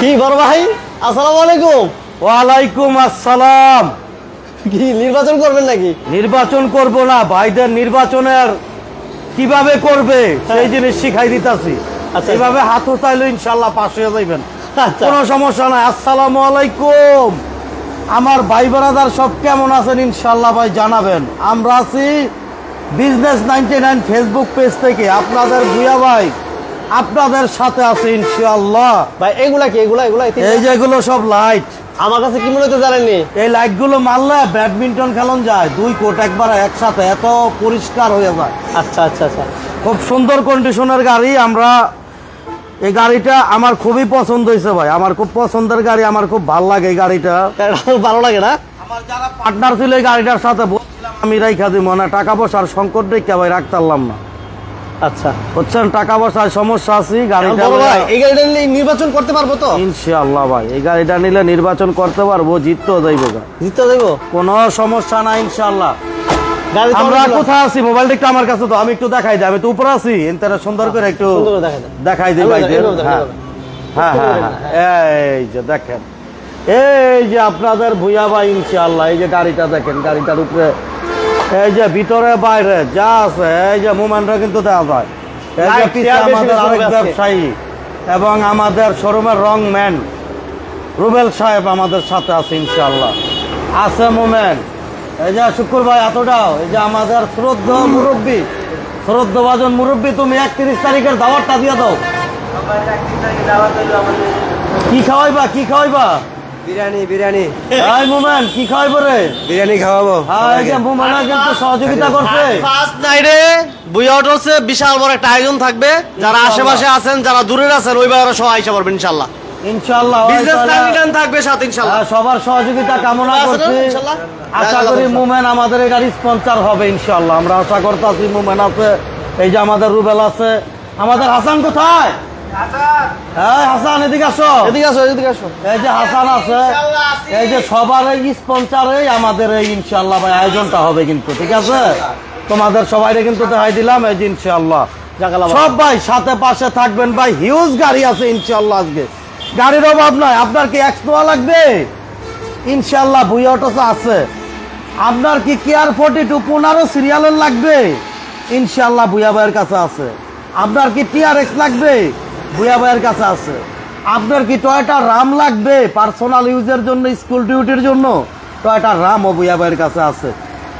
কি বড় ভাই? আসসালামু আলাইকুম। ওয়ালাইকুম আসসালাম। কি নির্বাচন করবেন নাকি? নির্বাচন করব না ভাইদের নির্বাচনের কীভাবে করবে সেই জিনিস শিখাই দিতাছি। আচ্ছা। এইভাবে হাত উঠাইলে ইনশাল্লাহ পাশ হয়ে যাইবেন। আচ্ছা। কোনো সমস্যা নাই আসসালামু আলাইকুম। আমার ভাই বেড়াদার সব কেমন আছেন ইনশাল্লাহ ভাই জানাবেন। আমরা আছি business ninety nine Facebook page থেকে। আপনাদের ভুয়া ভাই আপনাদের সাথে আছে ইনশাল্লাহ ভাই এগুলা কি? এগুলা এগুলা এই যে এগুলো সব লাইট আমার কাছে কি মনে হচ্ছে জানেননি? এই লাইটগুলো মারলে ব্যাডমিন্টন খেলন যায়। দুই কোট একবার একসাথে এত পরিষ্কার হয়ে যায়। আচ্ছা আচ্ছা আচ্ছা। খুব সুন্দর কন্ডিশনের গাড়ি আমরা এই গাড়িটা আমার খুবই পছন্দ হয়েছে ভাই। আমার খুব পছন্দের গাড়ি আমার খুব ভালো লাগে এই গাড়িটা। ভালো লাগে না? আমার যারা পার্টনার ছিল এই গাড়িটার সাথে বলছিলাম আমি রাইখা দিব না টাকা পয়সার সংকট রেখে ভাই রাখতে পারলাম না। আচ্ছা। বুঝছেন টাকা পয়সার সমস্যা আছে গাড়িটা ভাই এই গাড়িটা নিয়ে নির্বাচন করতে পারব তো? ইনশাআল্লাহ ভাই এই গাড়িটা নিলে নির্বাচন করতে পারব জিততেও যাইব গা। জিততে কোনো সমস্যা নাই ইনশাআল্লাহ। আমরা কোথায় আছি? মোবাইলটা একটু আমার কাছে তো আমি একটু দেখাই দিই আমি তো উপরে আছি। সুন্দর করে একটু দেখাই। দিই ভাই হ্যাঁ। হ্যাঁ হ্যাঁ হ্যাঁ। এই যে দেখেন। এই যে আপনাদের ভুইয়া ভাই ইনশাআল্লাহ এই যে গাড়িটা দেখেন গাড়িটার উপরে এই যে ভিতরে বাইরে যা আছে এই যে মোমেন্টটা কিন্তু দেওয়া যায়। এই যে পিছে আমাদের আরেক ব্যবসায়ী এবং আমাদের শোরুমের রং ম্যান রুবেল সাহেব আমাদের সাথে আছে ইনশাআল্লাহ। আছে মোমেন্ট এই যে শুক্র ভাই এতটাও এই যে আমাদের শ্রদ্ধ মুরব্বী শ্রদ্ধ বাজন মুরব্বী তুমি একত্রিশ তারিখের দাওয়াতটা দিয়ে দাও। কি খাওয়াইবা কি খাওয়াইবা? বিরিয়ানি বিরিয়ানি। মোমেন কি রে? বিরিয়ানি খাওয়াবো হ্যাঁ মোমেনা কিন্তু সহযোগিতা করছে। ফার্স্ট নাইটে অটোসে বিশাল বড় একটা আয়োজন থাকবে। যারা আশেপাশে আছেন যারা দূরে আছেন ওই বাইরে সবাই আইসা পারবেন ইনশাল্লাহ। ইনশাআল্লাহ বিজনেস টাইম থাকবে সাথে ইনশাল্লাহ। হ্যাঁ, সবার সহযোগিতা কামনা করছি। আশা করি। মুমেন আমাদের এটার স্পন্সর হবে ইনশাল্লাহ। আমরা আশা করতেছি মুমেন আছে এই যে আমাদের রুবেল আছে। আমাদের হাসান কোথায়? হ্যাঁ হাসান এদিকে আসো। এদিকে আসো এদিকে আসো। এই যে হাসান আছে এই যে সবার এই স্পন্সরে আমাদের এই ইনশাল্লাহ ভাই আয়োজনটা হবে কিন্তু ঠিক আছে? তোমাদের সবাইকে কিন্তু দেখাই দিলাম এই যে ইনশাল্লাহ। সব ভাই সাথে পাশে থাকবেন ভাই হিউজ গাড়ি আছে ইনশাল্লাহ আজকে। গাড়ির অভাব নাই আপনার কি এক্সট্রা লাগবে? ইনশাল্লাহ ভুই অটোস আছে। আপনার কি কেয়ার ফোর্টি টু পনেরো সিরিয়ালের লাগবে? ইনশাল্লাহ ভুয়া ভাইয়ের কাছে আছে। আপনার কি টিআর এক্স লাগবে? ভুয়া ভাইয়ের কাছে আছে। আপনার কি টয়টা রাম লাগবে পার্সোনাল ইউজের জন্য স্কুল ডিউটির জন্য? টয়টা রাম ও ভুয়া ভাইয়ের কাছে আছে।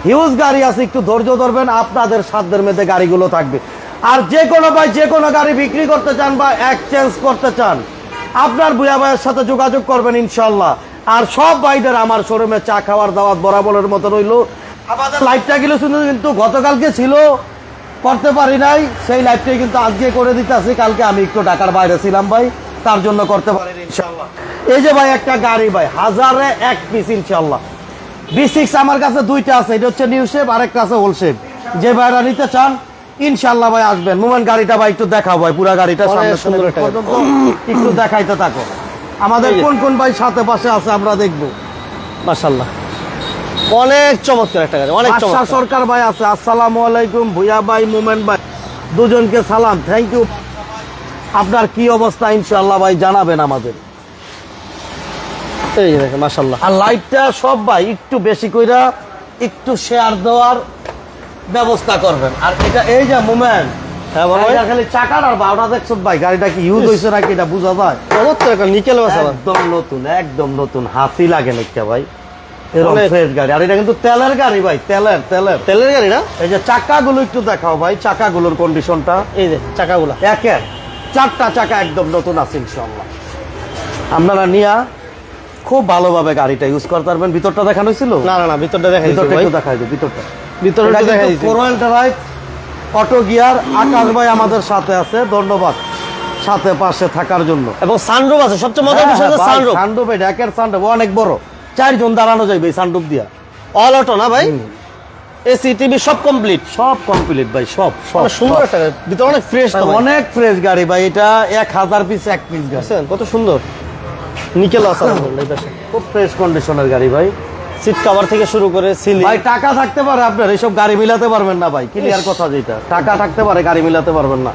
হিউজ গাড়ি আছে, একটু ধৈর্য ধরবেন, আপনাদের সাধ্যের মধ্যে গাড়িগুলো থাকবে। আর যে কোনো ভাই যে কোনো গাড়ি বিক্রি করতে চান বা এক্সচেঞ্জ করতে চান, আপনার বুয়া ভাইয়ের সাথে যোগাযোগ করবেন ইনশাল্লাহ। আর সব ভাইদের আমার শোরুমে চা খাওয়ার দাওয়াত বরাবরের মতো রইল। আমাদের লাইভটা গেলে শুধু কিন্তু গতকালকে ছিল করতে পারি নাই সেই লাইভটাই কিন্তু আজকে করে দিতে আসি কালকে আমি একটু ঢাকার বাইরে ছিলাম ভাই তার জন্য করতে পারিনি ইনশাল্লাহ এই যে ভাই একটা গাড়ি ভাই হাজারে এক পিস ইনশাল্লাহ বি সিক্স আমার কাছে দুইটা আছে এটা হচ্ছে নিউ শেপ আরেকটা আছে হোল শেপ যে ভাইরা নিতে চান ইনশাল্লাহ ভাই আসবেন। মোমেন গাড়িটা ভাই একটু দেখাও ভাই পুরা গাড়িটা সামনে সুন্দর একটা একটু দেখাইতে থাকো। আমাদের কোন কোন ভাই সাথে পাশে আছে আমরা দেখব। মাশাল্লাহ অনেক চমৎকার একটা গাড়ি অনেক আশা চমৎকার। সরকার ভাই আছে আসসালামু আলাইকুম ভুয়া ভাই মোমেন ভাই দুজনকে সালাম থ্যাংক ইউ আপনার কি অবস্থা ইনশাল্লাহ ভাই জানাবেন আমাদের। এই দেখেন মাশাল্লাহ আর লাইটটা সব ভাই একটু বেশি কইরা একটু শেয়ার দেওয়ার ব্যবস্থা করবেন। আর এটা এই যে মোমেন হ্যাঁ খালি চাকার আর বারোটা দেখছ ভাই গাড়িটা কি ইউজ হয়েছে নাকি এটা বোঝা যায়? নিকেল একদম নতুন একদম নতুন হাসি লাগে নাকি ভাই। ফ্রেশ গাড়ি। আর এটা কিন্তু তেলের গাড়ি ভাই তেলের তেলের। তেলের গাড়ি না? এই যে চাকাগুলো একটু দেখাও ভাই চাকাগুলোর কন্ডিশনটা এই যে চাকাগুলা। এক এক চারটা চাকা একদম নতুন আছে ইনশাল্লাহ আপনারা নিয়া খুব ভালোভাবে গাড়িটা ইউজ করতে পারবেন। ভিতরটা দেখানো হয়েছিল? না না না ভিতরটা ভিতরটা একটু ভিতরটা। দিচ্ছি ড্রাইভ অটো গিয়ার আকাশ ভাই আমাদের সাথে আছে ধন্যবাদ। সাথে পাশে থাকার জন্য। এবং সানরুফ আছে সবচেয়ে মজার হ্যাঁ, বিষয় সানরুফ সানরুফ এটা একের সানরুফ অনেক বড়। চারজন দাঁড়ানো যাবে এই সানরুফ দিয়া। অল অটো না ভাই? এসি টিভি সব কমপ্লিট সব কমপ্লিট ভাই সব সব সুন্দর একটা ভিতরে অনেক ফ্রেশ অনেক ফ্রেশ গাড়ি ভাই এটা এক হাজার পিস এক পিস গাড়ি। কত সুন্দর। নিকেল এই খুব ফ্রেশ কন্ডিশনের গাড়ি ভাই। সিট কভার থেকে শুরু করে সিলি ভাই টাকা থাকতে পারে আপনার এইসব গাড়ি মিলাতে পারবেন না ভাই ক্লিয়ার কথা যেটা। টাকা থাকতে পারে গাড়ি মিলাতে পারবেন না।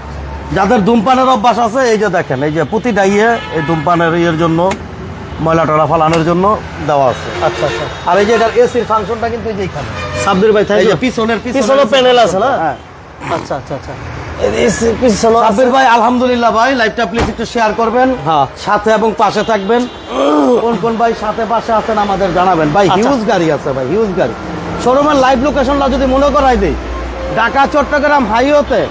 যাদের ধূমপানের অভ্যাস আছে এই যে দেখেন এই যে প্রতিটা ইয়ে এই ধূমপানের ইয়ের জন্য ময়লা টলা ফালানোর জন্য দেওয়া আছে। আচ্ছা আচ্ছা। আর এই যে এটার এসির ফাংশনটা কিন্তু এই যে এখানে। সাব্বির ভাই যে পিছনের পিছনে প্যানেল আছে না? হ্যাঁ। আচ্ছা আচ্ছা আচ্ছা। পিছনে সাব্বির ভাই আলহামদুলিল্লাহ ভাই লাইভটা প্লিজ একটু শেয়ার করবেন। হ্যাঁ। সাথে এবং পাশে থাকবেন। কোন কোন ভাই সাথে পাশে আছেন আমাদের জানাবেন। ভাই আচ্ছা। হিউজ গাড়ি আছে ভাই হিউজ গাড়ি। শোরুমের লাইভ লোকেশনটা যদি মনে করাই দেই ঢাকা চট্টগ্রাম হাইওয়েতে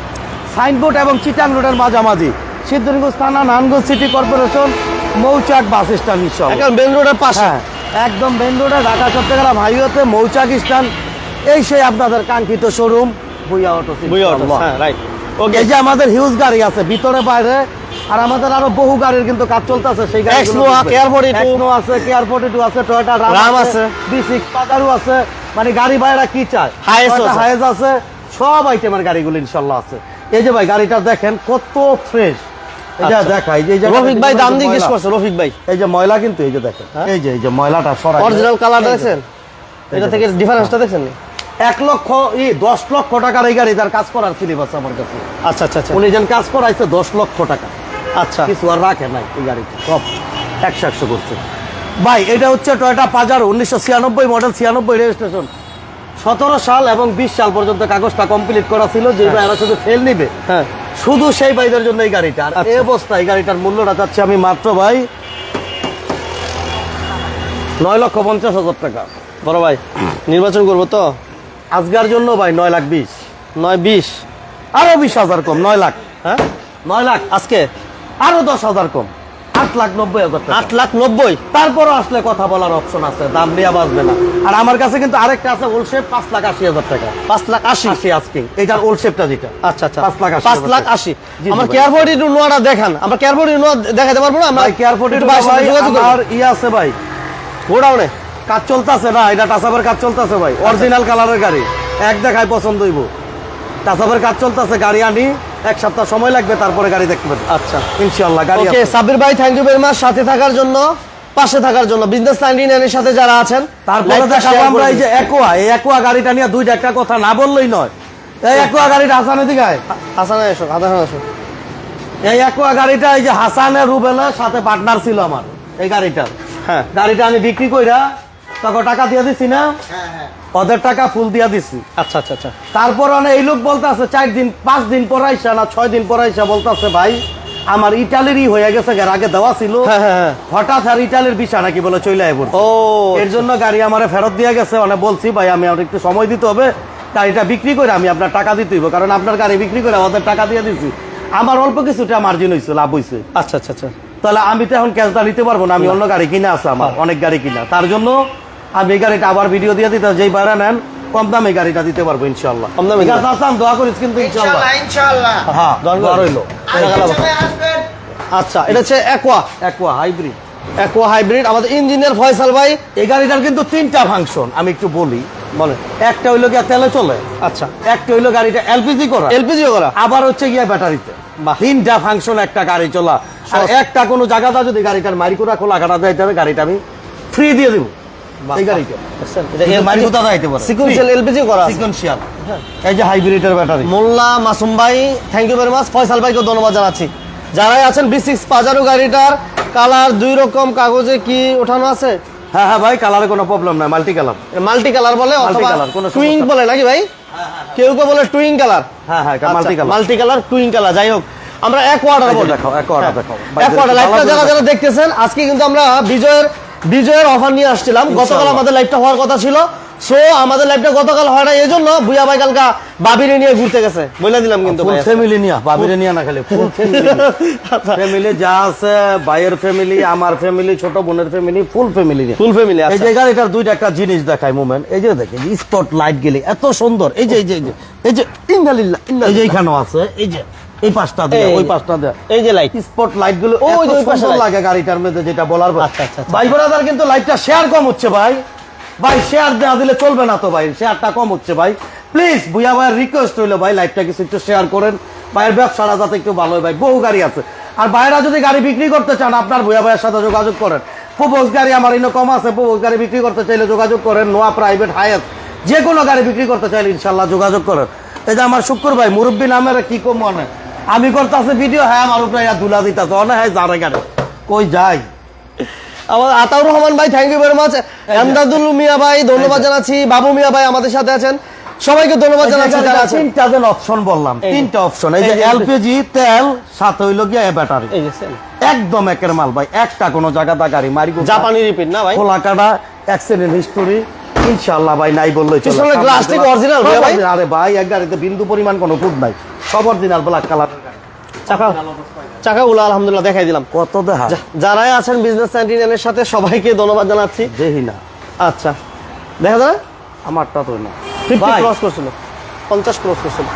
সাইনবোর্ড এবং চিটাং রোডের মাঝামাঝি সিদ্ধগঞ্জ থানা Narayanganj city corporation Mouchak bus stand ইনশাল্লাহ এখন মেন রোডের পাশে? হ্যাঁ একদম মেন রোডে ঢাকা চট্টগ্রাম হাইওয়েতে মৌচাক স্ট্যান্ড। এই সেই আপনাদের কাঙ্ক্ষিত শোরুম বুইয়া অটো বুঝে অটো হ্যাঁ রাইট ওকে এই যে আমাদের হিউজ গাড়ি আছে ভিতরে বাইরে আর আমাদের আরও বহু গাড়ির কিন্তু কাজ চলতেছে সেই গাড়ি Exnoa, Care 42 আছে কেয়ার ফোর্টি টু আছে টয়োটা রাম আছে। বি সিক্স পাজারু আছে। মানে গাড়ি বাইরা কি চায়। হায়েজ আছে। সব আইটেমের গাড়িগুলো ইনশাল্লাহ আছে। এই যে ভাই গাড়িটা দেখেন কত ফ্রেশ আচ্ছা। দেখাই যে রফিক ভাই দাম জিজ্ঞেস করছে রফিক ভাই। এই যে ময়লা কিন্তু এই যে দেখেন। হ্যাঁ? এই যে এই যে ময়লাটা অরিজিনাল এটা থেকে ডিফারেন্সটা দেখছেন এক লক্ষ ই দশ লক্ষ টাকার এই গাড়ি তার কাজ করার সিলিপ আমার কাছে। আচ্ছা আচ্ছা আচ্ছা। উনি যেন কাজ করাইছে দশ লক্ষ টাকা। আচ্ছা। কিছু আর রাখে নাই এই গাড়িটা সব একশো একশো করছে। ভাই এটা হচ্ছে টয়টা পাজার উনিশশো ছিয়ানব্বই মডেল ছিয়ানব্বই রেজিস্ট্রেশন সতেরো সাল এবং বিশ সাল পর্যন্ত কাগজটা কমপ্লিট করা ছিল যে ভাইরা শুধু ফেল নিবে। হ্যাঁ। শুধু সেই ভাইদের জন্য এই গাড়িটা। আর এই অবস্থায় এই গাড়িটার মূল্যটা যাচ্ছে আমি মাত্র ভাই নয় লক্ষ পঞ্চাশ হাজার টাকা। বড় ভাই নির্বাচন করব তো? আজকার জন্য ভাই নয় লাখ বিশ। নয় বিশ? আরও বিশ হাজার কম নয় লাখ। হ্যাঁ? নয় লাখ। আজকে? আরও দশ হাজার কম। আট লাখ নব্বই হাজার আট লাখ নব্বই? তারপরও আসলে কথা বলার অপশন আছে দাম নিয়ে বাঁচবে না। আর আমার কাছে কিন্তু আরেকটা আছে ওল পাঁচ লাখ আশি হাজার টাকা। পাঁচ লাখ আশি? আশি আজকে। এটার ওল যেটা। আচ্ছা আচ্ছা। পাঁচ লাখ পাঁচ লাখ আশি? আমার জি, কেয়ার ফোর্টি টু নোয়াটা দেখান। আমরা নোয়া দেখাতে পারব না? আমরা একটু। আর ইয়ে আছে ভাই। গোডাউনে কাজ চলতেছে না এটা টাসাবের কাজ চলতেছে ভাই। অরিজিনাল কালারের গাড়ি। এক দেখায় পছন্দ হইব। টাসাবের কাজ চলতেছে গাড়ি আনি এক সপ্তাহ সময় লাগবে তারপরে গাড়ি দেখতে পাবেন আচ্ছা। ইনশাল্লাহ গাড়ি ওকে। সাবির ভাই থ্যাংক ইউ ভেরি মাচ সাথে থাকার জন্য পাশে থাকার জন্য বিজনেস নাইনটি নাইনের সাথে যারা আছেন। তারপরে দেখাবো আমরা এই যে একোয়া এই একোয়া গাড়িটা নিয়ে দুইটা একটা কথা না বললেই নয়। এই একোয়া গাড়িটা হাসানের দিকে আয়। হাসান এসো হাসান এসো এই একোয়া গাড়িটা এই যে হাসানের রুবেলের সাথে পার্টনার ছিল আমার এই গাড়িটার। হ্যাঁ। গাড়িটা আমি বিক্রি কইরা তখন টাকা দিয়ে দিছি না? ওদের টাকা ফুল দিয়া দিছি। আচ্ছা আচ্ছা আচ্ছা। তারপর অনেক এই লোক বলতেছে চার দিন পাঁচ দিন পর না ছয় দিন পর আইসা বলতেছে ভাই আমার ইটালিরই হয়ে গেছে আগে দেওয়া ছিল। হ্যাঁ হ্যাঁ হ্যাঁ। হঠাৎ আর ইটালির বিষা নাকি বলে চলে আয় ও এর জন্য গাড়ি আমারে ফেরত দিয়ে গেছে মানে বলছি ভাই আমি আর একটু সময় দিতে হবে গাড়িটা বিক্রি করে আমি আপনার টাকা দিতে হইব কারণ আপনার গাড়ি বিক্রি করে আমাদের টাকা দিয়ে দিছি। আমার অল্প কিছুটা মার্জিন হয়েছে লাভ হয়েছে আচ্ছা আচ্ছা আচ্ছা। তাহলে আমি তো এখন ক্যাশটা নিতে পারব না আমি অন্য গাড়ি কিনে আছে আমার অনেক গাড়ি কিনা। তার জন্য আমি এই গাড়িটা আবার ভিডিও দিয়ে দিতে যেই বাইরে নেন কম দামে গাড়িটা দিতে পারব ইনশাল্লাহ কম দামে দোয়া করিস কিন্তু ইনশাল্লাহ হ্যাঁ দোয়া রইল। আচ্ছা এটা হচ্ছে aqua aqua hybrid aqua hybrid আমাদের ইঞ্জিনিয়ার ফয়সাল ভাই এই গাড়িটার কিন্তু তিনটা ফাংশন আমি একটু বলি বলেন। একটা হইল গিয়া তেলে চলে আচ্ছা। একটা হইল গাড়িটা এলপিজি করা। এলপিজি করা। আবার হচ্ছে গিয়া ব্যাটারিতে। তিনটা ফাংশন একটা গাড়ি চলা। আর একটা কোনো জায়গাটা যদি গাড়িটার মারি করে খোলা কাটা যাইতে তাহলে গাড়িটা আমি ফ্রি দিয়ে দেবো। এই গাড়িটা। দেখছেন? এটা মারি কোথা যাইতে পারে। সিকুয়েন্সিয়াল এলপিজি করা আছে। এই যে হাইব্রিডের ব্যাটারি মোল্লা মাসুম ভাই thank you very much Faisal ভাইকে ধন্যবাদ জানাচ্ছি। যারাই আছেন বি সিক্স পাজারো গাড়িটার কালার দুই রকম কাগজে কি ওঠানো আছে? হ্যাঁ হ্যাঁ ভাই কালারে কোনো প্রবলেম নাই মাল্টি কালার মাল্টি কালার বলে অথবা colour, কোনো সমস্যা টুইং বলে নাকি ভাই? কেউ কেউ বলে টুইং কালার হ্যাঁ হ্যাঁ মাল্টি কালার মাল্টি কালার টুইং কালার যাই হোক। আমরা এক বলি। দেখাও, এক লাইভটা যারা যারা দেখতেছেন আজকে কিন্তু আমরা বিজয়ের বিজয়ের অফার নিয়ে আসছিলাম। গতকাল আমাদের লাইভটা হওয়ার কথা ছিল। সো আমাদের লাইভটা গতকাল হয় না এই জন্য ভুয়া ভাই কালকা বাবিরে নিয়ে ঘুরতে গেছে। বলে দিলাম কিন্তু ফুল ফ্যামিলি নিয়া বাবিরে নিয়া না খালি ফুল ফ্যামিলি। ফ্যামিলি যা আছে ভাইয়ের ফ্যামিলি আমার ফ্যামিলি ছোট বোনের family full family full family এই আচ্ছা। যে গাড়িটার দুইটা একটা জিনিস দেখায় মোমেন্ট এই যে দেখেন স্পট লাইট গেলে এত সুন্দর। এই যে এই যে এই যে ইন্দালিল্লাহ এই যে এইখানেও আছে এই যে। এই দিয়ে ওই দিয়ে। এই যে লাইট স্পট লাইটগুলো ওই ওই পাশে লাগে গাড়িটার মধ্যে যেটা বলার আচ্ছা, আচ্ছা, আচ্ছা। ভাই ব্রাদার কিন্তু লাইটটা শেয়ার কম হচ্ছে ভাই। ভাই শেয়ার দেওয়া দিলে চলবে না তো ভাই শেয়ারটা কম হচ্ছে ভাই। প্লিজ ভুয়া ভাইয়ের রিকোয়েস্ট হইল ভাই লাইটটা কিছু একটু শেয়ার করেন। ভাইয়ের ব্যবসাটা যাতে একটু ভালো হয় ভাই বহু গাড়ি আছে। আর ভাইয়েরা যদি গাড়ি বিক্রি করতে চান আপনার ভুয়া ভাইয়ের সাথে যোগাযোগ করেন। প্রবোজ গাড়ি আমার ইনো কম আছে গাড়ি বিক্রি করতে চাইলে যোগাযোগ করেন। নোয়া প্রাইভেট হায়ার যে কোনো গাড়ি বিক্রি করতে চাইলে ইনশাল্লাহ যোগাযোগ করেন। এই যে আমার শুক্র ভাই মুরব্বী নামের কি কম মনে? আমি করতেছি ভিডিও হ্যাঁ আমার উপরে দুলা দিতেছে অনেক হ্যাঁ যারে গাড়ি। কই যাই? আমার আতাউর রহমান ভাই thank you very much Emdadul Mia ভাই ধন্যবাদ জানাচ্ছি। বাবু মিয়া ভাই আমাদের সাথে আছেন। সবাইকে ধন্যবাদ জানাচ্ছি যারা আছেন। তিনটা যেন অপশন বললাম তিনটা অপশন এই যে এলপিজি তেল সাথে হইল গিয়ে ব্যাটারি এই যে same। একদম একের মাল ভাই। একটা কোনো জায়গাতে গাড়ি মারি জাপানি রিপিট না ভাই? খোলা কাটা অ্যাক্সিডেন্ট হিস্টোরি ইনশাআল্লাহ ভাই নাই বললেই চলে। পিছনের glass থেকে ভাই, ভাই? আরে ভাই এক গাড়িতে বিন্দু পরিমাণ কোনো ফুট নাই। সব অরিজিনাল ব্ল্যাক কালার চাকা চাকাগুলো আলহামদুলিল্লাহ দেখাই দিলাম। কত দেখা যারাই আছেন বিজনেস সেন্টিনেলের সাথে সবাইকে ধন্যবাদ জানাচ্ছি। দেহি না। আচ্ছা। দেখা যায়? আমারটা তো না। ফিফটি ক্রস করছিল। পঞ্চাশ ক্রস করছিল।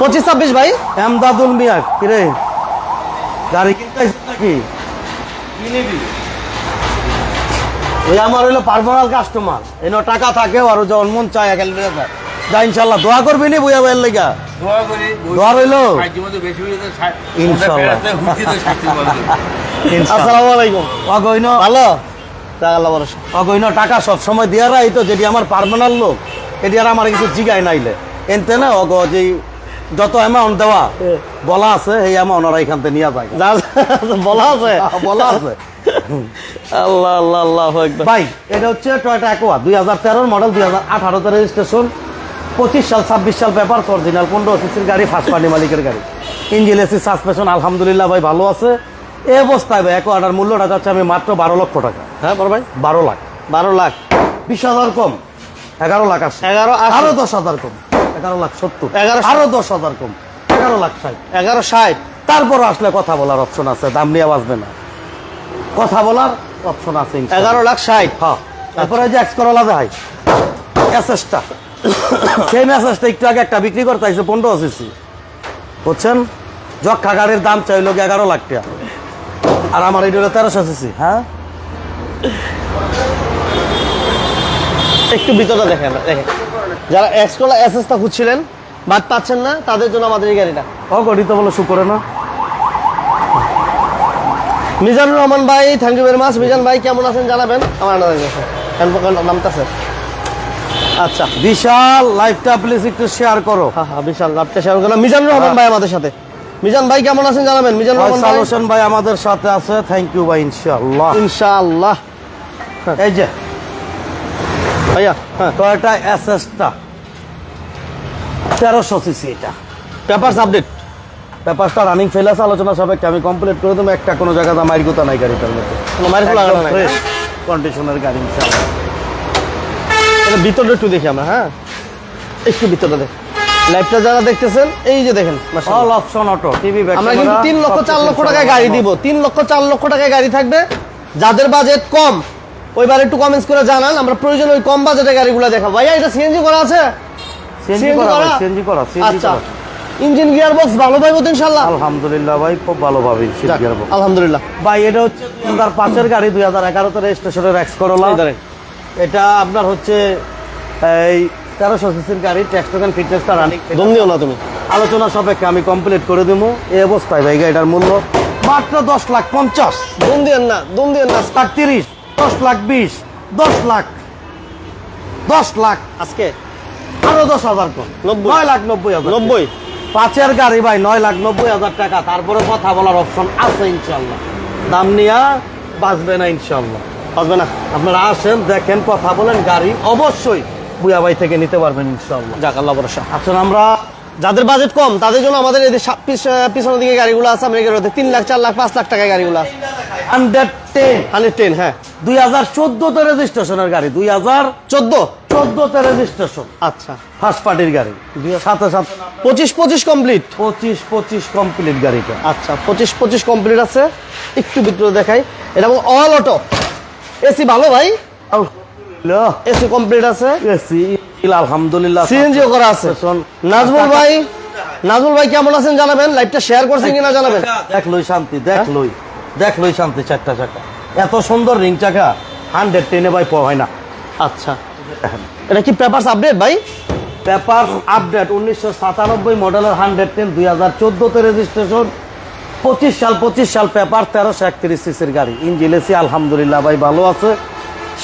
পঁচিশ ছাব্বিশ ভাই? এমদাদুল মিয়া কিরে? গাড়ি কিনতে নাকি? ওই আমার হইল পার্সোনাল কাস্টমার এনে টাকা থাকে আর যখন মন চায় একাল যা ইনশাল্লাহ দোয়া করবি নি বুঝা বাইর লেগা? দোয়া করি দোয়া রইল? ইনশাল্লাহ। আসসালামু আলাইকুম। অগৈন। ভালো? আল্লাহ ভরসা অগৈন টাকা সব সময় দিয়া রাই তো যেটি আমার পার্সোনাল লোক এটি আর আমার কিছু জিগায় নাইলে। এনতে না অগ যে যত অ্যামাউন্ট দেওয়া বলা আছে এই অ্যামাউন্ট ওরা এখান থেকে নিয়ে যায়। বলা আছে। বলা আছে। আল্লাহ আল্লাহ আল্লাহ ভাই এটা হচ্ছে টয়টা একোয়া দুই হাজার তেরোর মডেল দুই হাজার আঠারোতে রেজিস্ট্রেশন পঁচিশ সাল ছাব্বিশ সাল পেপার অরিজিনাল পনেরো সিসির গাড়ি ফার্স্ট পার্টি মালিকের গাড়ি। ইঞ্জিন এসি সাসপেশন আলহামদুলিল্লাহ ভাই ভালো আছে। এ অবস্থায় ভাই একোয়াটার মূল্যটা যাচ্ছে আমি মাত্র বারো লক্ষ টাকা। হ্যাঁ বড় ভাই? বারো লাখ। বারো লাখ। বিশ হাজার কম। এগারো লাখ আসছে এগারো। আরও দশ হাজার কম। এগারো লাখ সত্তর। এগারো আরও দশ হাজার কম। এগারো লাখ ষাট। এগারো ষাট। তারপর আসলে কথা বলার অপশন আছে দাম নিয়ে বাঁচবে না। কথা বলার অপশন আছে এগারো লাখ ষাট। হ্যাঁ। তারপরে যে এক্স করলা দেখাই। এসএসটা সেই মেসেজটা একটু আগে একটা বিক্রি করতে আইসে, পনেরো সিসি। বুঝছেন? যক্ষা গাড়ির দাম চাইল এগারো লাখ টাকা। আর আমার এটা তেরোশো সিসি হ্যাঁ? একটু ভিতরটা দেখেন দেখেন। যারা এক্সকোলা এসএসটা খুঁজছিলেন বাদ পাচ্ছেন না, তাদের জন্য আমাদের এই গাড়িটা। ও গড়ি তো বলো শুকরে না মিজানুর রহমান ভাই thank you very much Mizan ভাই, কেমন আছেন জানাবেন? আমার গেছে নামতাছে। আচ্ছা বিশাল লাইফটা প্লিজ একটু শেয়ার করো। হ্যাঁ হ্যাঁ বিশাল লাভটা শেয়ার মিজানুর রহমান ভাই আমাদের সাথে। মিজান ভাই কেমন আছেন জানাবেন? মিজানুর রহমান সালুশন ভাই আমাদের সাথে আছে। থ্যাংক ইউ ভাই ইনশাআল্লাহ। ইনশাআল্লাহ। এই যে। ভাইয়া হ্যাঁ। টয়টা এসএসটা তেরোশো সিসি এটা পেপারস আপডেট ব্যাপারটা রানিং ফেল আছে আলোচনা সাপেক্ষে আমি কমপ্লিট করে দেবো। একটা কোনো জায়গাতে মাইর নাই গাড়িটার মধ্যে। মাইর কন্ডিশনের গাড়ি ইনশাআল্লাহ। ভিতরটা একটু দেখি আমরা হ্যাঁ? একটু ভিতরটা দেখ। লাইভটা যারা দেখতেছেন এই যে দেখেন অল অপশন অটো টিভি আমরা কিন্তু তিন লক্ষ চার লক্ষ টাকায় গাড়ি দিব তিন লক্ষ চার লক্ষ টাকায় গাড়ি থাকবে। যাদের বাজেট কম ওইবার একটু কমেন্টস করে জানান আমরা প্রয়োজন ওই কম বাজেটের গাড়িগুলো দেখাবো। ভাইয়া এটা সিএনজি করা আছে? সিএনজি করা করা? সিএনজি করা সিএনজি আচ্ছা করা। ইঞ্জিন গিয়ার বক্স ভালো পাইবো আলহামদুলিল্লাহ ভাই খুব ভালোভাবে যাক, আলহামদুলিল্লাহ। ভাই এটা হচ্ছে পাঁচের গাড়ি দুই হাজার এগারোতে রেজিস্ট্রেশনের এক্স করোলা এই ধরেন। এটা আপনার হচ্ছে এই তেরোশো সিসির গাড়ি ট্যাক্স টোকেন ফিটনেসটা রানিং দম দিও না তুমি? আলোচনা সাপেক্ষে আমি কমপ্লিট করে দেবো এই অবস্থায় ভাই গাড়িটার মূল্য মাত্র দশ লাখ পঞ্চাশ। দম দিয়েন না দম দিয়েন না। লাখ তিরিশ দশ লাখ বিশ দশ লাখ দশ লাখ আজকে? আরও দশ হাজার কম। নয় লাখ নব্বই হাজার। নব্বই? পাঁচের গাড়ি ভাই নয় লাখ নব্বই হাজার টাকা। তারপরে কথা বলার অপশন আছে ইনশাল্লাহ। দাম নিয়া বাঁচবে না ইনশাল্লাহ। আসবে না। আপনারা আসেন দেখেন কথা বলেন গাড়ি অবশ্যই বুয়াবাই থেকে নিতে পারবেন ইনশাল্লাহ যাক আল্লাহ ভরসা। আসেন আমরা যাদের বাজেট কম তাদের জন্য আমাদের এদের পিছনের দিকে গাড়িগুলো আছে আমেরিকার মধ্যে তিন লাখ চার লাখ পাঁচ লাখ টাকায় গাড়িগুলো আছে। হান্ড্রেড টেন হান্ড্রেড টেন হ্যাঁ। দুই হাজার চোদ্দতে রেজিস্ট্রেশনের গাড়ি দুই হাজার চোদ্দ? চোদ্দতে রেজিস্ট্রেশন আচ্ছা। ফার্স্ট পার্টির গাড়ি। সাথে সাথে পঁচিশ পঁচিশ কমপ্লিট পঁচিশ পঁচিশ কমপ্লিট গাড়িটা। আচ্ছা পঁচিশ পঁচিশ কমপ্লিট আছে। একটু ভিতরে দেখাই। এটা অল অটো এসি ভালো ভাই? এসি কমপ্লিট আছে? এসি আলহামদুলিল্লাহ। সিএনজিও করা আছে। নাজমুল ভাই? নাজমুল ভাই কেমন আছেন জানাবেন? লাইভটা শেয়ার করছেন কিনা জানাবেন? দেখ লই শান্তি দেখ লই। দেখ লই শান্তি চারটা চাকা এত সুন্দর রিং চাকা হান্ড্রেড টেনে বাই প হয় না। আচ্ছা। এটা কি পেপারস আপডেট ভাই? পেপার আপডেট উনিশশো সাতানব্বই মডেলের হান্ড্রেড টেন দুই হাজার চোদ্দোতে রেজিস্ট্রেশন পঁচিশ সাল পঁচিশ সাল পেপার তেরোশো একত্রিশ সিসির গাড়ি। ইঞ্জিন এসি আলহামদুলিল্লাহ ভাই ভালো আছে।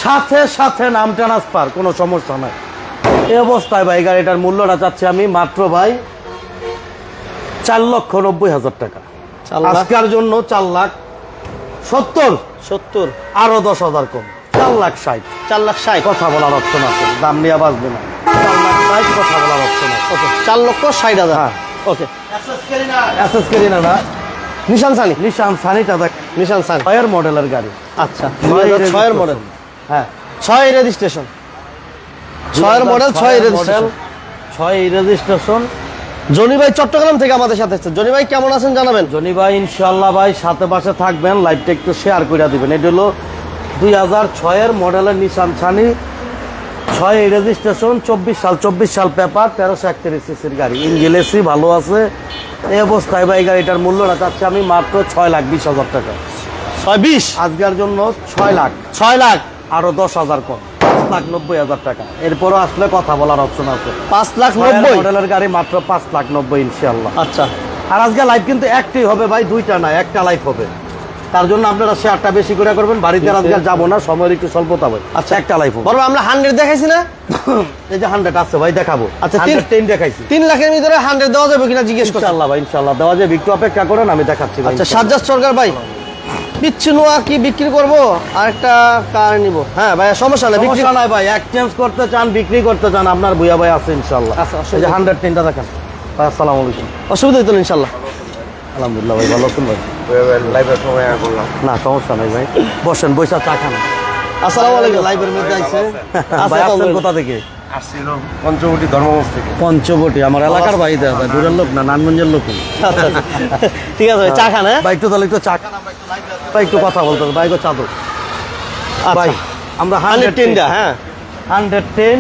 সাথে সাথে নাম ট্রান্সফার কোনো সমস্যা নাই। এই অবস্থায় ভাই গাড়িটার মূল্যটা চাচ্ছি আমি মাত্র ভাই চার লক্ষ নব্বই হাজার টাকা। আজকের জন্য চার লাখ সত্তর। সত্তর? আরও দশ হাজার কম। চার লাখ ষাট। চার লাখ ষাট? কথা বলার অপশন আছে। দাম নিয়ে বাঁচবে না। চার লাখ ষাট কথা বলার অপশন আছে। ওকে চার লক্ষ ষাট হাজার। হ্যাঁ। ওকে এসএস কেরিনা না। নিশান সানি নিশান সানিটা দেখ। নিশান সানি ছয়ের মডেলের গাড়ি। আচ্ছা। ছয়ের মডেল। হ্যাঁ। ছয় রেজিস্ট্রেশন। ছয়ের মডেল ছয় রেজিস্ট্রেশন। ছয় রেজিস্ট্রেশন। জনি ভাই চট্টগ্রাম থেকে আমাদের সাথে এসেছে। জনি ভাই কেমন আছেন জানাবেন? জনি ভাই ইনশাল্লাহ ভাই সাথে পাশে থাকবেন। লাইভটা একটু শেয়ার করে দিবেন। এটা হলো দুই হাজার ছয়ের মডেলের নিশান ছানি ছয় রেজিস্ট্রেশন চব্বিশ সাল চব্বিশ সাল পেপার তেরোশো একত্রিশ সিসির গাড়ি। ইঞ্জিল এসি ভালো আছে। এই অবস্থায় ভাই গাড়িটার মূল্যটা চাচ্ছি আমি মাত্র ছয় লাখ বিশ হাজার টাকা। ছয় বিশ? আজকের জন্য ছয় লাখ। ছয় লাখ? আরও দশ হাজার কম। পাঁচ লাখ নব্বই হাজার টাকা। এরপরও আসলে কথা বলার অপশন আছে। পাঁচ লাখ নব্বই? মডেলের গাড়ি মাত্র পাঁচ লাখ নব্বই ইনশাল্লাহ আচ্ছা। আর আজকে লাইফ কিন্তু একটাই হবে ভাই দুইটা না একটা লাইফ হবে। তার জন্য আপনারা শেয়ারটা বেশি করে করবেন বাড়িতে আজকে যাব না সময়ের একটু স্বল্পতা হবে আচ্ছা। একটা লাইফ ভাই, আমরা হান্ড্রেড দেখাইছি না? এই যে হান্ড্রেড আছে ভাই দেখাবো। আচ্ছা, তিন- টেন দেখাইছি। তিন লাখের ভিতরে হান্ড্রেড দেওয়া যাবে কিনা জিজ্ঞেস করছি। ইনশাল্লাহ ভাই ইনশাল্লাহ দেওয়া যাবে একটু অপেক্ষা করেন আমি দেখাচ্ছি আচ্ছা সাজ্জাদ সরকার ভাই পিচ্ছি নোয়া কি বিক্রি করব? আর একটা কার নিব? হ্যাঁ ভাই সমস্যা নেই বিক্রি নাই ভাই এক্সচেঞ্জ করতে চান বিক্রি করতে চান আপনার ভুয়া ভাই আছে ইনশাল্লাহ আচ্ছা, হান্ড্রেড টেনটা দেখেন। ভাই আসসালামু আলাইকুম। অসুবিধা হইতো ইনশাল্লাহ আলহামদুলিল্লাহ ভাই ভালো আছেন ভাই? সময় করলাম না সমস্যা নাই ভাই। বসেন বৈশা চা খান। আসসালামু আলাইকুম। লাইভের মধ্যে আইছে। আচ্ছা, ভাই আসছেন কোথা থেকে? আসছিল পঞ্চবটি থেকে। পঞ্চবটি আমার এলাকার ভাই দূরের লোক না নানগঞ্জের লোক। আচ্ছা, আচ্ছা। ঠিক আছে ভাই, চা খান হ্যাঁ? ভাই একটু তাহলে একটু চা খান। ভাই একটু কথা বলতে হবে। ভাই গো চা দো ভাই আমরা হান্ড্রেড হান্ড্রেড টেনটা হ্যাঁ? হান্ড্রেড টেন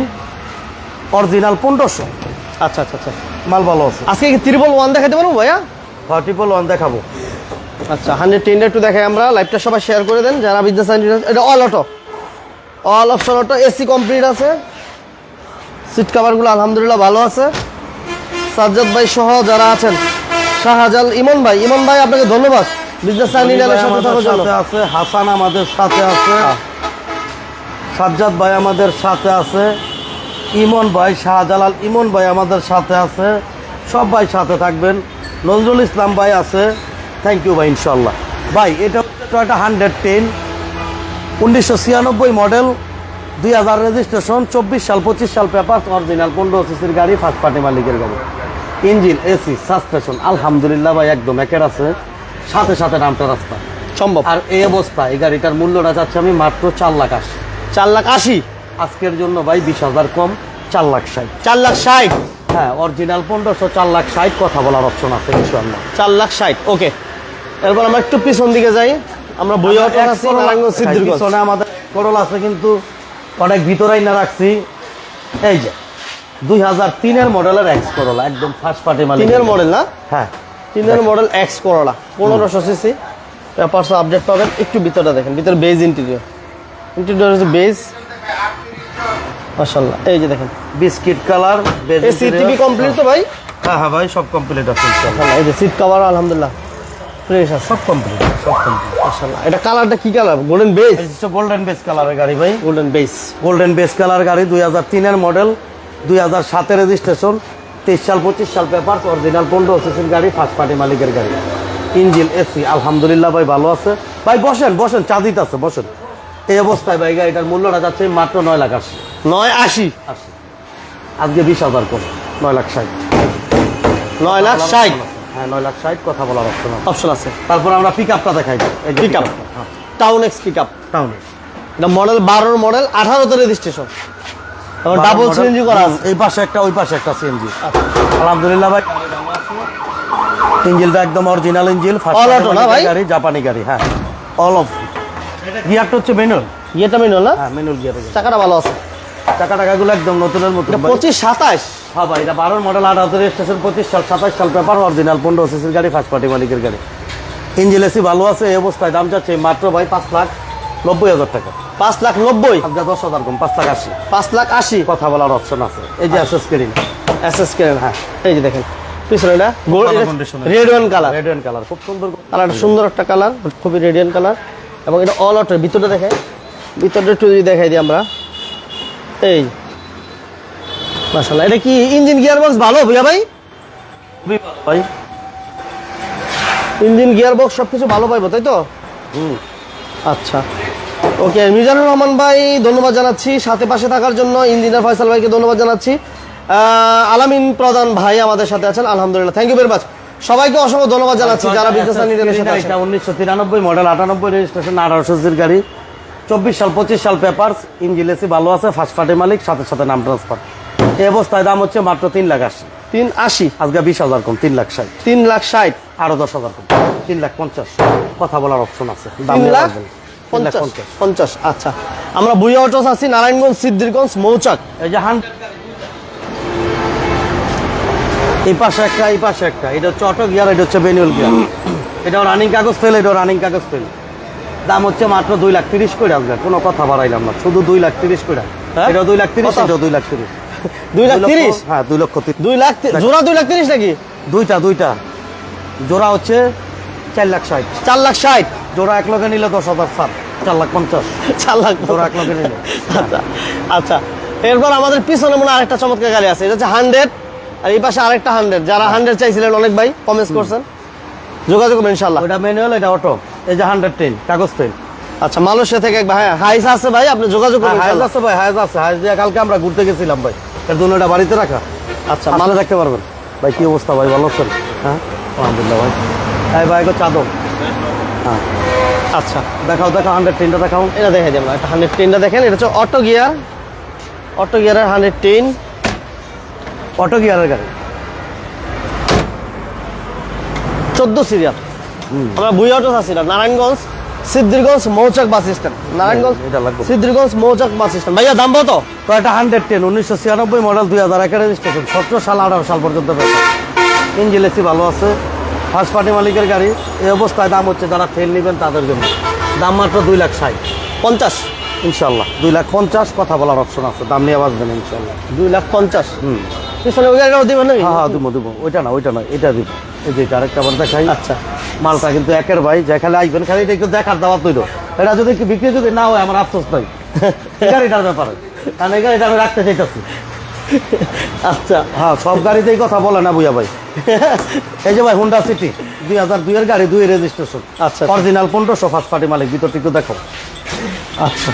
অরিজিনাল পনেরোশো। আচ্ছা আচ্ছা আচ্ছা। মাল ভালো আছে। আজকে কি ত্রিপল ওয়ান দেখাতে পারব ভাইয়া? ট্রিপল ওয়ান দেখাবো আচ্ছা হান্ড্রেড টেনটা একটু দেখাই আমরা লাইভটা সবাই শেয়ার করে দেন যারা বিজনেস এটা all auto all option auto AC complete আছে। সিট কাভারগুলো আলহামদুলিল্লাহ ভালো আছে। সাজ্জাদ ভাই সহ যারা আছেন শাহজাল ইমন ভাই। ইমন ভাই আপনাকে ধন্যবাদ। বিজনেস সাথে থাকার জন্য। আছে হাসান আমাদের সাথে আছে। সাজ্জাদ ভাই আমাদের সাথে আছে। ইমন ভাই শাহজালাল ইমন ভাই আমাদের সাথে আছে। সব ভাই সাথে থাকবেন। নজরুল ইসলাম ভাই আছে থ্যাংক ইউ ভাই ইনশাল্লাহ ভাই এটা টয়টা হান্ড্রেড টেন উনিশশো ছিয়ানব্বই মডেল দুই হাজার রেজিস্ট্রেশন চব্বিশ সাল পঁচিশ সাল পেপার অরিজিনাল পনেরো সিসির গাড়ি ফার্স্ট পার্টি মালিকের গাড়ি। ইঞ্জিন এসি সাসপেশন আলহামদুলিল্লাহ ভাই একদম একের আছে। সাথে সাথে নামটা রাস্তা। সম্ভব। আর এই অবস্থা এই গাড়িটার মূল্যটা যাচ্ছে আমি মাত্র চার লাখ আশি। চার লাখ আশি? আজকের জন্য ভাই বিশ হাজার কম চার লাখ ষাট। চার লাখ ষাট? হ্যাঁ অরিজিনাল পনেরোশো চার লাখ ষাট কথা বলার অপশন আছে ইনশাল্লাহ চার লাখ ষাট ওকে। এরপর আমরা একটু পিছন দিকে যাই। আমরা বই সিদ্ধিরগঞ্জ পিছনে আমাদের করল আছে কিন্তু অনেক ভিতরেই না রাখছি। এই যে দুই হাজার তিনের মডেলের এক্স করলা একদম ফার্স্ট পার্টি মালিক। তিনের মডেল না? হ্যাঁ। তিনের মডেল এক্স করোলা পনেরোশো সিসি পেপারস আপডেট পাবেন একটু ভিতরটা দেখেন ভিতরে বেজ ইন্টেরিয়র ইন্টেরিয়র হচ্ছে বেজ মাশাল্লাহ এই যে দেখেন biscuit colour AC TV complete তো ভাই? হ্যাঁ হ্যাঁ ভাই সব কমপ্লিট আছে ইনশাল্লাহ মাশাল্লাহ, এই যে সিট কভার আলহামদুলিল্লাহ ফ্রেশ আছে। সব কমপ্লিট সব কমপ্লিট মাশাল্লাহ এটা কালারটা কি colour? Golden beige golden base কালারের গাড়ি ভাই। Golden beige golden base colour গাড়ি দুই হাজার তিনের মডেল দুই হাজার সাতের রেজিস্ট্রেশন তেইশ সাল পঁচিশ সাল পেপার অরিজিনাল পনেরো সিসির গাড়ি ফার্স্ট পার্টি মালিকের গাড়ি। ইঞ্জিন এসি আলহামদুলিল্লাহ ভাই ভালো আছে। ভাই বসেন বসেন চাঁদিত আছে বসেন। এই অবস্থায় ভাই গাড়িটার মূল্যটা যাচ্ছে মাত্র নয় লাখ আশি। নয় আশি। আজকে বিশ হাজার করে। নয় লাখ ষাট। নয় লাখ ষাট। হ্যাঁ নয় লাখ ষাট কথা বলার অপশন অপশন আছে। তারপর আমরা পিক আপটা দেখাই pickup town x pickup টাউনে এটা মডেল বারোর মডেল আঠারোতে রেজিস্ট্রেশন ডাবল সিএনজি করা আছে। এই পাশে একটা ওই পাশে একটা সিএনজি আলহামদুলিল্লাহ ভাই। ইঞ্জিলটা একদম অরিজিনাল ইঞ্জিল না ভাই? গাড়ি জাপানি গাড়ি হ্যাঁ। অল অফ গিয়ারটা হচ্ছে মেনুয়াল ইয়েটা মেনুয়াল না? হ্যাঁ মেনুয়াল গিয়ার চাকাটা ভালো আছে। টাকা টাকাগুলো একদম নতুনের মতো। পঁচিশ সাতাশ। হ্যাঁ ভাই এটা বারোর মডেল রেজিস্ট্রেশন পঁচিশ সাল সাতাশ সাল পেপার অরিজিনাল পনেরো সিসির গাড়ি ফার্স্ট পার্টি মালিকের গাড়ি। ইঞ্জিল এসি ভালো আছে এই অবস্থায় দাম যাচ্ছে মাত্র ভাই পাঁচ লাখ নব্বই হাজার টাকা। পাঁচ লাখ নব্বই? আপনার দশ হাজার কম পাঁচ লাখ আশি। পাঁচ লাখ আশি? কথা বলার অপশন আছে। এই যে অ্যাসেস স্ক্রিন এস এস কেন হ্যাঁ। এই যে দেখেন এর। Red wine colour red colour খুব সুন্দর কালারটা সুন্দর একটা কালার খুবই রেডিয়ান কালার এবং এটা অল আউটের ভিতরটা দেখায় ভিতরটা একটু যদি দেখাই দিই আমরা। এই মাশাল্লাহ এটা কি ইঞ্জিন গিয়ার বক্স ভালো ভুয়া ভাই? ভাই ইঞ্জিন গিয়ার বক্স সব কিছু ভালো পাইবো তাই তো? আচ্ছা। ওকে মিজানুর রহমান ভাই ধন্যবাদ জানাচ্ছি। সাথে পাশে থাকার জন্য ইঞ্জিনিয়ার ফয়সাল ভাইকে ধন্যবাদ জানাচ্ছি। আলামিন প্রধান ভাই আমাদের সাথে আছেন আলহামদুলিল্লাহ। থ্যাংক ইউ ভেরি মাচ সবাইকে অসংখ্য ধন্যবাদ জানাচ্ছি যারা আছেন। এটা উনিশশো তিরানব্বই মডেল আটানব্বই রেজিস্ট্রেশন আঠারোশো গাড়ি। চব্বিশ সাল পঁচিশ সাল পেপারস ইঞ্জিন এসি ভালো আছে ফার্স্ট পার্টি মালিক সাথে সাথে নাম ট্রান্সফার এই অবস্থায় দাম হচ্ছে মাত্র তিন লাখ আশি। তিন আশি? আজকে বিশ হাজার কম তিন লাখ ষাট। তিন লাখ ষাট? আরও দশ হাজার কম। তিন লাখ পঞ্চাশ। কথা বলার অপশন আছে। দাম লাখ পঞ্চাশ? আচ্ছা। আমরা বুয়া অটোস আছি নারায়ণগঞ্জ সিদ্দিরগঞ্জ মৌচাক। এই যে হান এই পাশে একটা এই পাশে একটা। এটা হচ্ছে অটো গিয়ার এটা হচ্ছে ম্যানুয়াল গিয়ার। এটাও রানিং কাগজ ফেল এটাও রানিং কাগজ ফেল দাম হচ্ছে মাত্র দুই লাখ তিরিশ করে আসবে কোনো কথা বাড়াইলাম না। শুধু দুই লাখ তিরিশ করে হ্যাঁ? এটাও দুই লাখ তিরিশ? এটাও দুই লাখ তিরিশ। দুই লাখ তিরিশ? হ্যাঁ দুই লক্ষ দুই লাখ জোড়া দুই লাখ তিরিশ নাকি? দুইটা দুইটা। জোড়া হচ্ছে চার লাখ ষাট। চার লাখ ষাট? জোড়া এক লগে নিলে দশ হাজার সাত চার লাখ পঞ্চাশ। চার লাখ জোড়া এক লগে নিলে। আচ্ছা আচ্ছা। এরপর আমাদের পিছনে মনে হয় আরেকটা চমৎকার গাড়ি আছে। এটা হচ্ছে হান্ড্রেড। আর এই পাশে আরেকটা হান্ড্রেড। যারা হান্ড্রেড চাইছিলেন অনেক ভাই কমেন্টস করছেন। যোগাযোগ করবেন ইনশাল্লাহ ওইটা ম্যানুয়াল এটা অটো এই যে হান্ড্রেড টেন কাগজ পেন আচ্ছা মালয়েশিয়া থেকে ভাই হাইস আছে ভাই আপনি যোগাযোগ করবেন হায়াজ ইনশাল্লাহ। আছে ভাই হায়াজ আছে হায়াজ দিয়ে কালকে আমরা ঘুরতে গেছিলাম ভাই। এর এটা বাড়িতে রাখা। আচ্ছা মালে দেখতে পারবেন। ভাই কি অবস্থা ভাই ভালো আছেন? হ্যাঁ? আলহামদুলিল্লাহ ভাই। এই ভাই গো চাদর। হ্যাঁ। আচ্ছা দেখাও দেখাও হান্ড্রেড টেনটা দেখাও। এটা দেখে দিলাম একটা হান্ড্রেড টেনটা দেখেন এটা হচ্ছে অটো গিয়ার অটো গিয়ারের হান্ড্রেড টেন অটো গিয়ারের গাড়ি। চোদ্দ সিরিয়াল আমরা বুই আছি না। নারায়ণগঞ্জ সিদ্ধিরগঞ্জ মৌচাক বাস স্ট্যান্ড নারায়ণগঞ্জ এটা লাগবে। সিদ্ধিরগঞ্জ মৌচাক বাস স্ট্যান্ড ভাইয়া দাম কত? তো এটা হান্ড্রেড টেন উনিশশো ছিয়ানব্বই মডেল দুই হাজার একের রেজিস্ট্রেশন সতেরো সাল আঠারো সাল পর্যন্ত পেয়েছে ইঞ্জিন এসি ভালো আছে। ফার্স্ট পার্টি মালিকের গাড়ি। এই অবস্থায় দাম হচ্ছে যারা ফেল নেবেন তাদের জন্য। দাম মাত্র দুই লাখ ষাট। পঞ্চাশ? ইনশাল্লাহ দুই লাখ পঞ্চাশ কথা বলার অপশন আছে। দাম নিয়ে বাঁচবেন ইনশাল্লাহ দুই লাখ পঞ্চাশ? হুম। পিছনে ওই গাড়িটাও দিবেন হ্যাঁ হ্যাঁ দিব দিব। ওইটা না ওইটা না এটা দিব। এই যে আরেকটা আবার দেখাই। আচ্ছা। মালটা কিন্তু একের ভাই যেখানে আসবেন খালি এটা একটু দেখার দাওয়াত তৈরি এটা যদি একটু বিক্রি যদি না হয় আমার আফসোস নাই। গাড়িটার ব্যাপারে। কারণ এই গাড়িটা আমি রাখতে চাইতেছি। আচ্ছা হ্যাঁ সব গাড়িতেই কথা বলে না বুঝা ভাই। এই যে ভাই হুন্ডা সিটি দুই হাজার দুইয়ের গাড়ি দুই রেজিস্ট্রেশন আচ্ছা। অরিজিনাল পনেরোশো ফার্স্ট পার্টি মালিক ভিতরটা একটু দেখো। আচ্ছা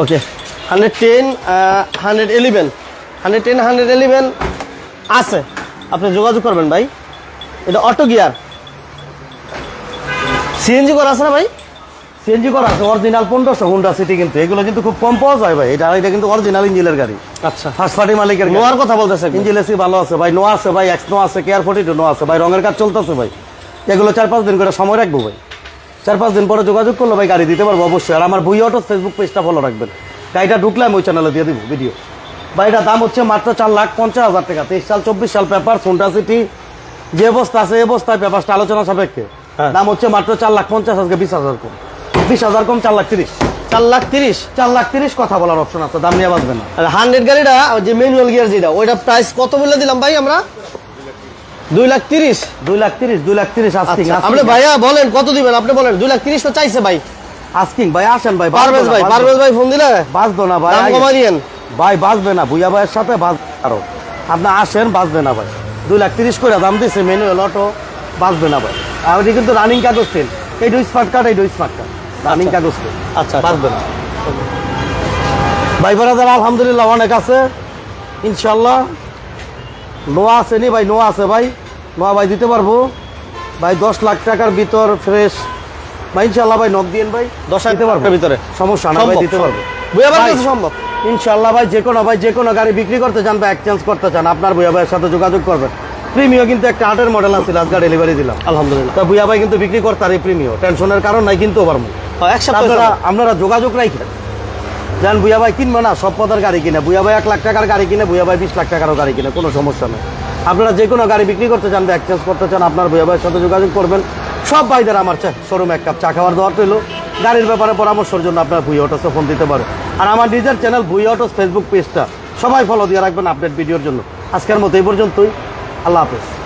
okay hundred ten hundred eleven. Hundred ten hundred eleven আছে। আপনি যোগাযোগ করবেন ভাই। এটা অটো গিয়ার। সিএনজি করা আছে না ভাই? সিএনজি করা আছে অরিজিনাল পনেরোশো হুন্ডা সিটি কিন্তু। এগুলো কিন্তু খুব কম পাওয়া যায় ভাই। এটা এটা কিন্তু অরিজিনাল ইঞ্জিনের গাড়ি। আচ্ছা। ফার্স্ট পার্টি মালিকের। নোয়ার কথা বলতেছে ইঞ্জিন এসি ভালো আছে ভাই নো আছে ভাই এক্স নো আছে কেয়ার ফোর্টি টু নো আছে। ভাই রঙের কাজ চলতেছে ভাই। এগুলো চার পাঁচ দিন করে সময় রাখব ভাই। চার পাঁচ দিন পরে যোগাযোগ করলে ভাই গাড়ি দিতে পারব অবশ্যই। আর আমার বই অটো ফেসবুক পেজটা ফলো রাখবেন। গাড়িটা ঢুকলে আমি ওই চ্যানেলে দিয়ে দিব ভিডিও ভাই এটার দাম হচ্ছে মাত্র চার লাখ পঞ্চাশ হাজার টাকা। তেইশ সাল চব্বিশ সাল পেপার সোনটা সিটি যে অবস্থা আছে এই অবস্থায় পেপারটা আলোচনা সাপেক্ষে। দাম হচ্ছে মাত্র চার লাখ পঞ্চাশ আজকে বিশ হাজার কম। বিশ হাজার কম চার লাখ তিরিশ। চার লাখ তিরিশ? চার লাখ তিরিশ কথা বলার অপশন আছে দাম নিয়ে বাঁচবে না। আর হান্ড্রেড গাড়িটা যে ম্যানুয়াল গিয়ার যেটা ওইটা প্রাইস কত বলে দিলাম ভাই আমরা? দুই লাখ তিরিশ। দুই লাখ তিরিশ দুই লাখ তিরিশ আস্কিং আচ্ছা, আপনি ভাইয়া বলেন কত দিবেন? আপনি বলেন দুই লাখ তিরিশ তো চাইছে ভাই। আস্কিং ভাই আসেন ভাই পারভেজ ভাই পারভেজ ভাই ফোন দিলে? বাঁচবো না ভাই দাম আগে- দিয়েন। ভাই বাঁচবে না ভুইয়া ভাইয়ের সাথে বাঁচ আরও। আপনি আসেন বাঁচবে না ভাই। দুই লাখ তিরিশ করে দাম দিচ্ছে ম্যানুয়াল অটো বাঁচবে না ভাই। আর কিন্তু রানিং কাগজ তেল এইটু স্মার্ট কার্ড এইটু স্মার্ট কার্ড রানিং কাগজ তেল আচ্ছা বাঁচবে না ভাই যারা আলহামদুলিল্লাহ অনেক আছে। ইনশাল্লাহ নোয়া আছে নি ভাই? নোয়া আছে ভাই। নোয়া ভাই দিতে পারব। ভাই দশ লাখ টাকার ভিতর ফ্রেশ ভাই ইনশাল্লাহ ভাই নক দিয়েন ভাই। দশ হাজার দিতে পারব। টাকার ভিতরে। সমস্যা না ভাই দিতে পারব। সম্ভব। ইনশাল্লাহ ভাই যে কোনো ভাই যে কোনো গাড়ি বিক্রি করতে চান বা এক্সচেঞ্জ করতে চান আপনার ভুয়া ভাইয়ের সাথে যোগাযোগ করবেন। প্রিমিও কিন্তু একটা আটের মডেল আছে আজকে ডেলিভারি দিলাম। আলহামদুলিল্লাহ। তা ভুয়া ভাই কিন্তু বিক্রি করতে পারে প্রিমিও। টেনশনের কারণ নাই কিন্তু পারব আপনারা আপনারা যোগাযোগ রাখেন যান ভুয়া ভাই কিনবো না সব পদের গাড়ি কিনে। ভুয়া ভাই এক লাখ টাকার গাড়ি কিনে ভুয়া ভাই বিশ লাখ টাকারও গাড়ি কিনে কোনো সমস্যা নেই। আপনারা যে কোনো গাড়ি বিক্রি করতে চান বা এক্সচেঞ্জ করতে চান আপনার ভুয়া ভাইয়ের সাথে যোগাযোগ করবেন। সব ভাইদের আমার চাই শোরুম এক কাপ চা খাওয়ার দেওয়ার রইল। গাড়ির ব্যাপারে পরামর্শের জন্য আপনার ভুই অটোসে ফোন দিতে পারে আর আমার নিজের চ্যানেল ভুই অটোস ফেসবুক পেজটা সবাই ফলো দিয়ে রাখবেন আপডেট ভিডিওর জন্য। আজকের মতো এই পর্যন্তই। আল্লাহ হাফেজ।